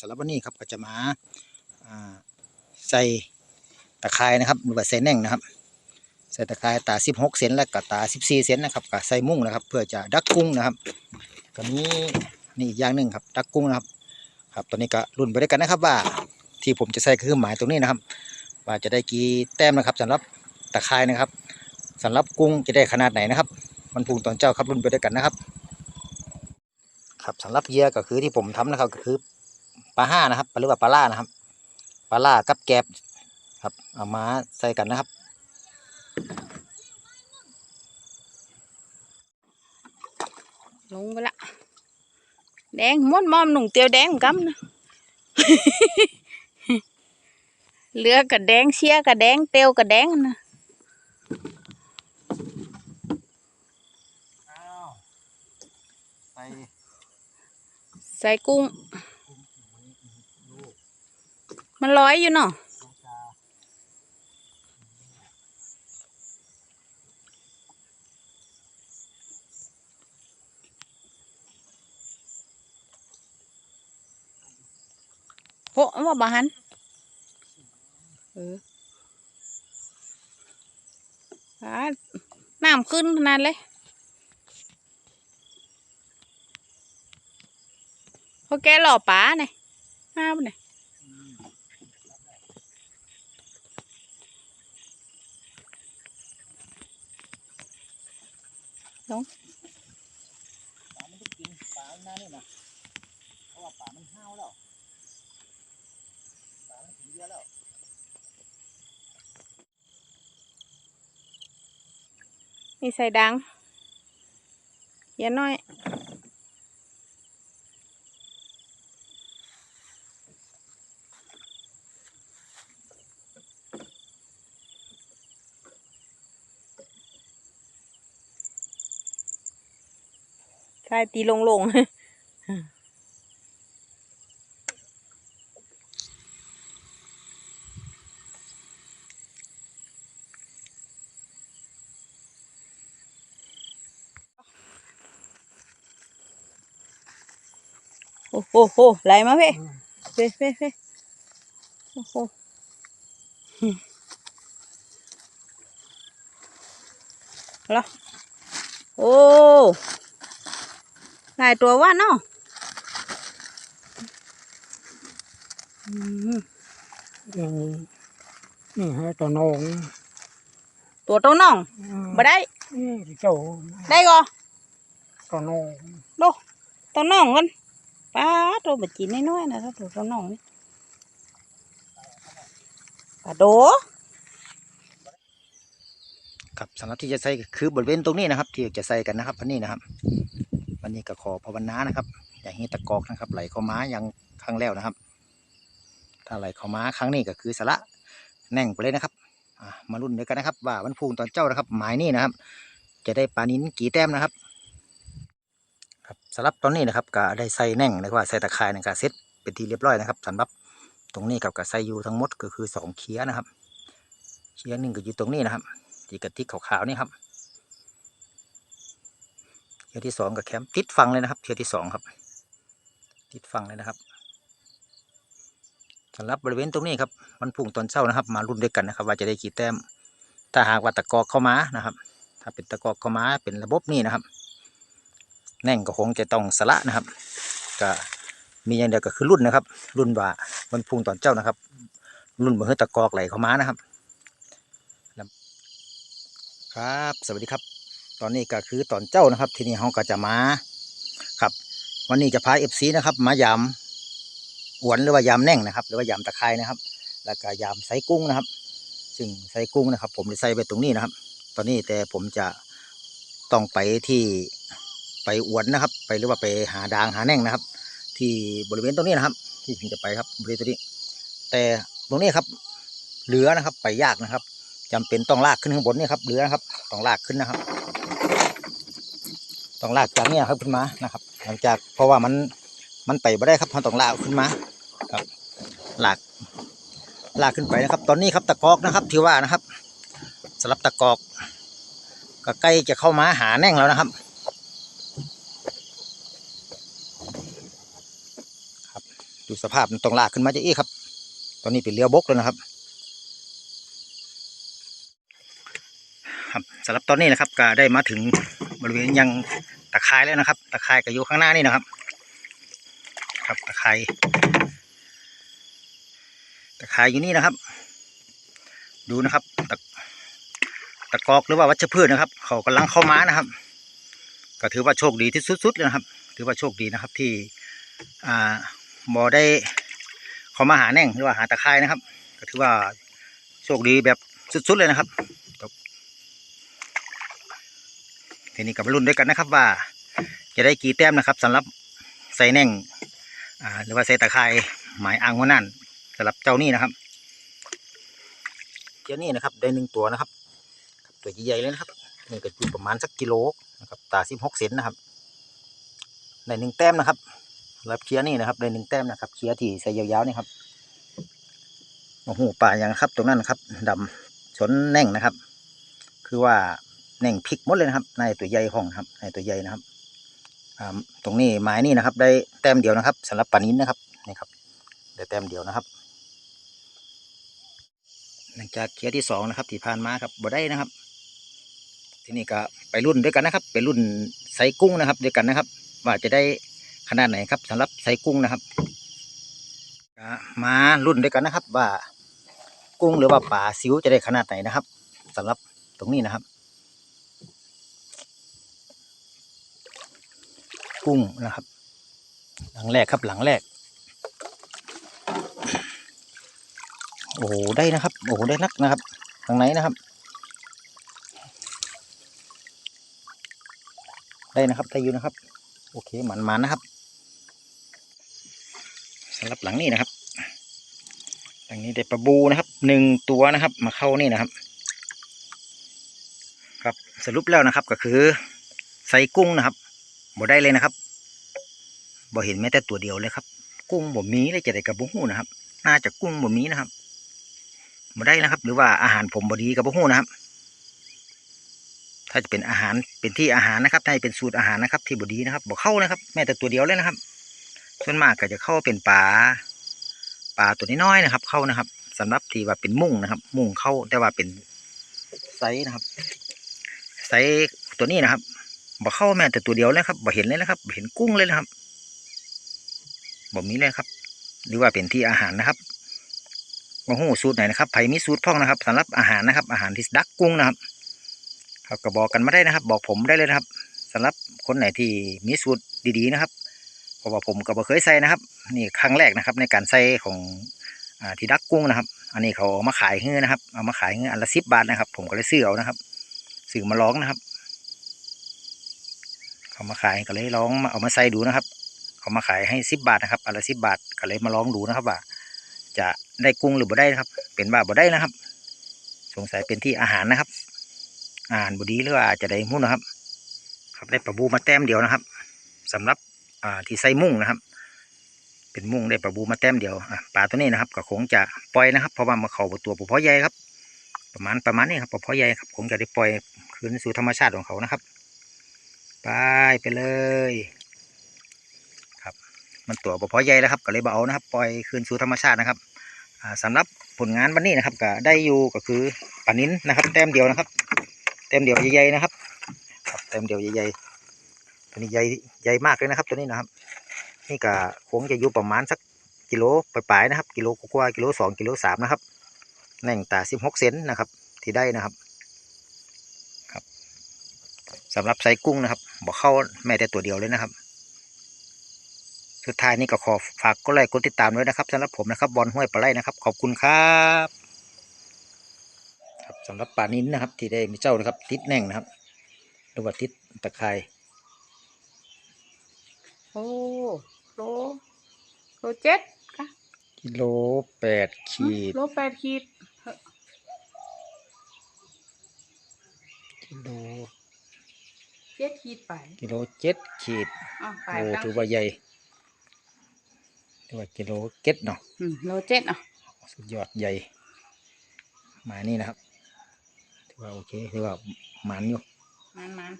สำหรับวันนี้ครับก็จะมาใส่ตะไคร้นะครับหรือว่าใส่แน่งนะครับ ใส่ตะไคร้ตา 16 เซนและก็ตา 14 เซนนะครับก็ใส่มุ้งนะครับ เพื่อจะดักกุ้งนะครับก็มีนี่อีกอย่างหนึ่งครับดักกุ้งนะครับ ครับตอนนี้ก็รุ่นไปด้วยกันนะครับว่าที่ผมจะใส่คือหมายตรงนี้นะครับ ว่าจะได้กี่แต้มนะครับสำหรับตะไคร้นะครับสำหรับกุ้งจะได้ขนาดไหนนะครับ มันพุงตอนเจ้าครับรุ่นไปด้วยกันนะครับ ครับสำหรับเหยื่อก็คือที่ผมทำนะครับก็คือ ปลาห้านะครับหรือว่าปลาล่านะครับปลาล่ากับแกบครับเอามาใส่กันนะครับ ลงไปละแดงม้วนมอมหนุ่งเตียวแดงกำนะเหลือกับแดงเชียกับแดงเตียวกับแดงนะใส่ใส่กุ้ง มันลอยอยู่เนาะโอ้ว่าบาหันเอออ่าน้ำขึ้นขนาดเลยพอแกหล่อป๋าเนี่ยห้ามเนี่ย ปลามันได้กินปลาหน้านี่นะเพราะว่าปลามันห้าวแล้วปลามันถึงเยอะแล้วมีใส่ดังเยอะน้อย ใช่ตีลงลงโอ้โหโหไหลมาเพ่เพ่เพ่เพ่โอ้โหหึเหรอโอ้ หลายตัวว่าเนาะอืมอย่างนี่ฮะตัวน้อง ตัวโตน้องบ่ได้นี่เจ้าได้ก็ตัวน้องโลตัวน้องกันป้าตัวบัจีนน้อยๆนะถ้าตัวตัวน้องนี่ปลาโดครับสำหรับที่จะใส่ก็คือบริเวณตรงนี้นะครับ ที่จะใส่กันนะครับอันนี้นะครับ วันนี้ก็ขอภาวนานะครับ อย่าให้ตะกอกนะครับ ไหลเข้ามาอย่างครั้งแล้วนะครับ ถ้าไหลเข้ามาครั้งนี้ก็คือสาระแน่งไปเลยนะครับมาลุ้นด้วยกันนะครับ ว่าวันพุ่งตอนเจ้านะครับ หมายนี้นะครับ จะได้ปลานิ้นกี่แต้มนะครับ ครับสำหรับตอนนี้นะครับก็ได้ใส่แน่งหรือว่าใส่ตะไคร้นะครับเซ็ตเป็นที่เรียบร้อยนะครับสำหรับตรงนี้กับก็ใส่อยู่ทั้งหมดก็คือสองเคียนะครับ เคียหนึ่งก็อยู่ตรงนี้นะครับที่กระติกขาวๆนี่ครับ เชือกที่สองกับแคมติดฟังเลยนะครับเชือกที่สองครับ ติดฟังเลยนะครับสำหรับบริเวณตรงนี้ครับมันพุ่งตอนเช้านะครับ มารุ่นด้วยกันนะครับ ว่าจะได้กี่แต้ม ถ้าหากว่าตะกอกเข้ามานะครับ ถ้าเป็นตะกอกเข้ามาเป็นระบบนี้นะครับ แน่งก็คงจะต้องสละนะครับ ก็มีอย่างเดียวก็คือรุ่นนะครับ รุ่นว่ามันพุ่งตอนเจ้านะครับ รุ่นบ่เฮือตะกอกไหลเข้ามานะครับครับ สวัสดีครับ ตอนนี้ก็คือตอนเจ้านะครับ ทีนี้เราก็จะมาครับ วันนี้จะพาเอฟซีนะครับ มายำอวนหรือว่ายำแน่งนะครับ หรือว่ายำตะไคร้นะครับ แล้วก็ยำไซกุ้งนะครับ ซึ่งไซกุ้งนะครับ ผมจะใส่ไปตรงนี้นะครับ ตอนนี้แต่ผมจะต้องไปที่ไปอวนนะครับ ไปหรือว่าไปหาดางหาแน่งนะครับ ที่บริเวณตรงนี้นะครับ ที่ผมจะไปครับบริเวณตรงนี้ แต่ตรงนี้ครับเรือนะครับ ไปยากนะครับจำเป็นต้องลากขึ้นข้างบนนี่ครับเรือนะครับต้องลากขึ้นนะครับ ต้องลากจากเนี้ครับขึ้นมานะครับ หลังจากเพราะว่ามันมันไปไม่ได้ครับเราต้องลากขึ้นมาครับลากลากขึ้นไปนะครับ ตอนนี้ครับตะกอกนะครับที่ว่านะครับสำหรับตะกอกก็ใกล้จะเข้ามาหาแน่งแล้วนะครับครับดูสภาพมันต้องลากขึ้นมาจะอีกครับ ตอนนี้เป็นเรือบกแล้วนะครับ ครับสำหรับตอนนี้นะครับก็ได้มาถึงบริเวณยัง ตะไคร้แล้วนะครับ ตะไคร้ก็อยู่ข้างหน้านี่นะครับ ครับตะไคร้ตะไคร้อยู่นี่นะครับ ดูนะครับตะตะกอกหรือว่าวัชพืชนะครับ เขากำลังเข้ามานะครับ ก็ถือว่าโชคดีที่สุดๆเลยนะครับ ถือว่าโชคดีนะครับที่อ่าบอได้เขามาหาแน่งหรือว่าหาตะไคร้นะครับ ก็ถือว่าโชคดีแบบสุดๆเลยนะครับทีนี้กับรุ่นด้วยกันนะครับว่า จะได้กี่แต้มนะครับสำหรับใส่แน่งหรือว่าใส่ตะไคร้หมายอ่างหัวนั่นสำหรับเจ้านี่นะครับ เจ้านี่นะครับได้หนึ่งตัวนะครับ ตัวใหญ่ๆเลยนะครับนี่ก็อยู่ประมาณสักกิโลนะครับตาสิบหกเซนนะครับได้หนึ่งแต้มนะครับรับเคียนี่นะครับได้หนึ่งแต้มนะครับเคียที่ใส่ยาวๆนี่ครับโอ้โหป่าอย่างครับตรงนั้นครับดำชนแน่งนะครับ คือว่าแน่งพลิกหมดเลยนะครับในตัวใหญ่ของนะครับในตัวใหญ่นะครับ ตรงนี้ไม้นี่นะครับ ได้แต้มเดียวนะครับสำหรับปานิ้นนะครับนี่ครับได้แต้มเดียวนะครับ หลังจากเคียที่สองนะครับที่ผ่านมาครับบ่ได้นะครับ ทีนี้ก็ไปรุ่นด้วยกันนะครับ ไปรุ่นไซกุ้งนะครับด้วยกันนะครับ ว่าจะได้ขนาดไหนครับสำหรับไซกุ้งนะครับมารุ่นด้วยกันนะครับ ว่ากุ้งหรือว่าปลาซิวจะได้ขนาดไหนนะครับสำหรับตรงนี้นะครับ กุ้งนะครับ หลังแรกครับหลังแรก โอ้โหได้นะครับ โอ้โหได้นักนะครับทางไหนนะครับ ได้นะครับได้อยู่นะครับ โอเคหมันๆนะครับสำหรับหลังนี้นะครับหลังนี้ได้ปลาบูนะครับหนึ่งตัวนะครับ มาเข้านี่นะครับ ครับสรุปแล้วนะครับก็คือ ใส่กุ้งนะครับ บ่ได้เลยนะครับบ่เห็นแม้แต่ตัวเดียวเลยครับ กุ้งบ่มีเลยจะได้กับบุหูนะครับ น่าจะกุ้งบ่มีนะครับบ่ได้นะครับ หรือว่าอาหารผมบ่ดีกับบุหูนะครับ ถ้าจะเป็นอาหารเป็นที่อาหารนะครับถ้าเป็นสูตรอาหารนะครับ ที่บ่ดีนะครับบ่เข้านะครับ แม้แต่ตัวเดียวเลยนะครับ ส่วนมากก็จะเข้าเป็นปลาปลาตัวน้อยๆนะครับ เข้านะครับสำหรับที่ว่าเป็นมุ้งนะครับ มุ้งเข้าแต่ว่าเป็นไซส์นะครับไซส์ตัวนี้นะครับ บ่เข้าแม้แต่ตัวเดียวเลยครับบ่เห็นเลยนะครับบ่เห็นกุ้งเลยนะครับบ่มีเลยครับ หรือว่าเป็นที่อาหารนะครับบ่ฮู้สูตรไหนนะครับไผ่มีสูตรพ่องนะครับสำหรับอาหารนะครับ อาหารที่ดักกุ้งนะครับครับก็บอกกันมาได้นะครับ บอกผมได้เลยนะครับสำหรับคนไหนที่มีสูตรดีๆนะครับเพราะว่าผมก็บ่เคยใส่นะครับ นี่ครั้งแรกนะครับ ในการใส่ของอที่ดักกุ้งนะครับ อันนี้เขาเอามาขายเฮือนะครับ เอามาขายเฮืออันละสิบบาทนะครับ ผมก็เลยซื้อเอานะครับซื้อมาลองนะครับ เขามาขายก็เลยลองมาเอามาใส่ดูนะครับเขามาขายให้สิบบาทนะครับอันละสิบบาทก็เลยมาลองดูนะครับว่า จะได้กุ้งหรือบ่ได้นะครับ เป็นว่าบ่ได้นะครับ สงสัยเป็นที่อาหารนะครับ อาหารบดีหรือว่าจะได้มุ่นนะครับ ครับได้ปลาบูมาแต้มเดียวนะครับสำหรับอ่าที่ใส่มุ้งนะครับ เป็นมุ้งได้ปลาบูมาแต้มเดียวปลาตัวนี้นะครับก็คงจะปล่อยนะครับ เพราะว่ามาเขาตัวปลาเพาะใหญ่ครับ ประมาณประมาณนี้ครับปลาเพาะใหญ่ครับคงจะได้ปล่อยคืนสู่ธรรมชาติของเขานะครับ ไปไปเลย ครับ มันตัวบ่พอใหญ่แล้วครับก็เลยเอานะครับ ปล่อยคืนสู่ธรรมชาตินะครับอ่าสำหรับผลงานวันนี้นะครับก็ได้อยู่ก็คือปานิ้นนะครับ แต้มเดียวนะครับ แต้มเดียวใหญ่ๆนะครับ ครับแต้มเดียวใหญ่ๆตัวนี้ใหญ่ใหญ่มากเลยนะครับ ตัวนี้นะครับ นี่ก็คงจะอยู่ประมาณสักกิโลปลายๆนะครับ กิโลกว่ากิโลสองกิโลสามนะครับแหน่งตาสิบหกเซนนะครับ ที่ได้นะครับ สำหรับไซกุ้งนะครับบอกเข้าแม้แต่ตัวเดียวเลยนะครับ สุดท้ายนี้ก็ขอฝากกดไลค์กดติดตามด้วยนะครับสำหรับผมนะครับบอลห้วยปลาไหลนะครับ ขอบคุณครับครับสำหรับปลานิ้นนะครับ ที่ได้มีเจ้านะครับ ติดแหน่งนะครับหรือว่าติดตะไคร้โอ้โลโลเจ็ดค่ะกิโลแปดขีดโลแปดขีดกิโล เจ็ดขีดไปกิโลเจ็ดขีดอะไปโอ้แล้วถือว่าใหญ่ถือว่ากิโลเก็ดเนาะอืมโลเจ็ดอะสุดยอดใหญ่หมายนี่นะครับถือว่าโอเคถือว่าหมันอยู่มันมัน